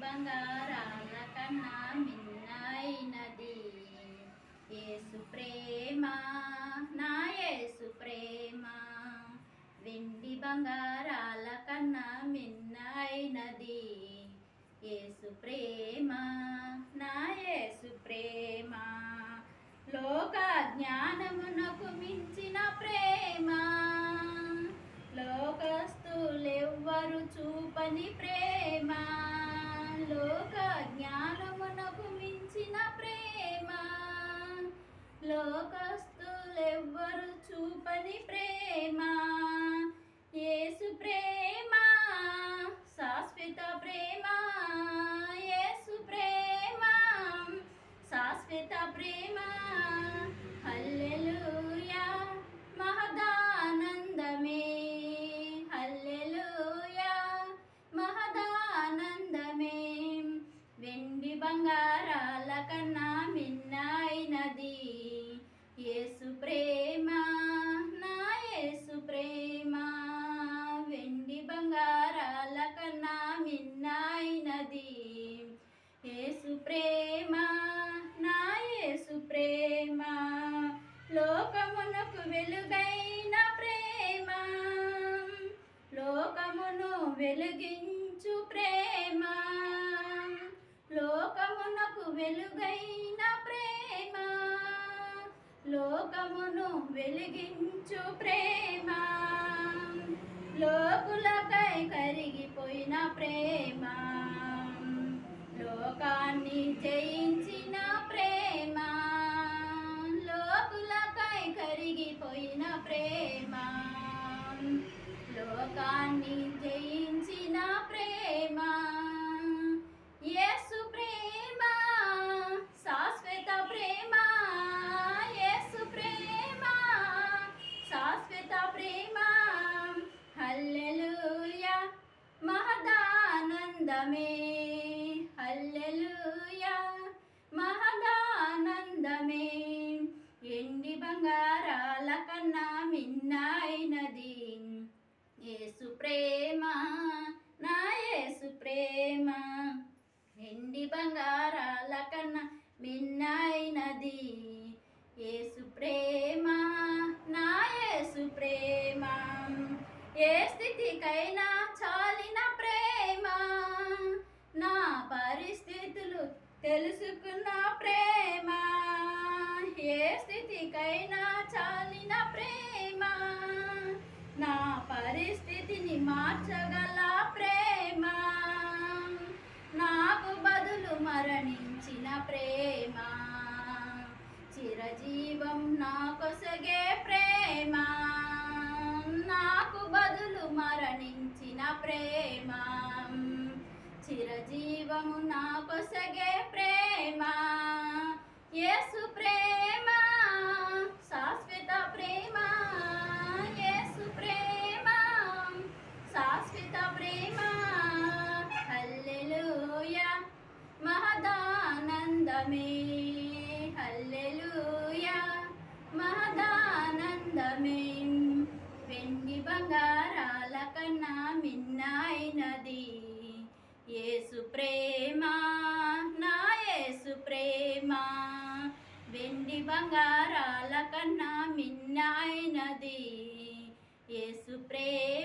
బంగారాల కన్నా మిన్నైనది ఏసు ప్రేమ నా ఏసు ప్రేమ. వెండి బంగారాల కన్నా మిన్నైనది ఏసు ప్రేమ నా ఏసు ప్రేమ. లోక జ్ఞానమునకు మించిన ప్రేమ. లోకస్తులెవ్వరు చూపని ప్రేమ. లోక జ్ఞానమునకు మించిన ప్రేమ. లోకస్తులెవ్వరు చూపని ప్రేమ. లోకమునకు వెలుగైన ప్రేమ. లోకమును వెలుగించు ప్రేమ. లోకమునకు వెలుగైన ప్రేమ. లోకమును వెలిగించు ప్రేమ. లోకులకై కరిగిపోయిన ప్రేమ. లోకాన్ని జయించిన కరిగిపోయిన ప్రేమ. లోకాన్ని జయించిన ప్రేమ. యేసు ప్రేమ శాశ్వత ప్రేమ. యేసు ప్రేమ శాశ్వత ప్రేమ. హల్లెలూయా మహదానందమే. బంగారాల కన్నా మిన్నైనది. ఏసు ప్రేమ నా ఏసు ప్రేమ. ఎండి బంగారాల కన్నా మిన్నైనది. ఏసు ప్రేమ నా ఏసు ప్రేమ. ఏ స్థితికైనా చాలిన ప్రేమ. నా పరిస్థితులు తెలుసుకున్న ఎవరికైనా చాలిన ప్రేమ నా పరిస్థితిని మార్చగల ప్రేమ. నాకు బదులు మరణించిన ప్రేమ చిరజీవం నా కొసగే ప్రేమ. నాకు బదులు మరణించిన ప్రేమ చిరజీవము నా కొసగే ప్రేమ. యేసు ప్రేమ. ప్రేమ. వెండి బంగారాల కన్నా మిన్నాయినది యేసు ప్రేమ.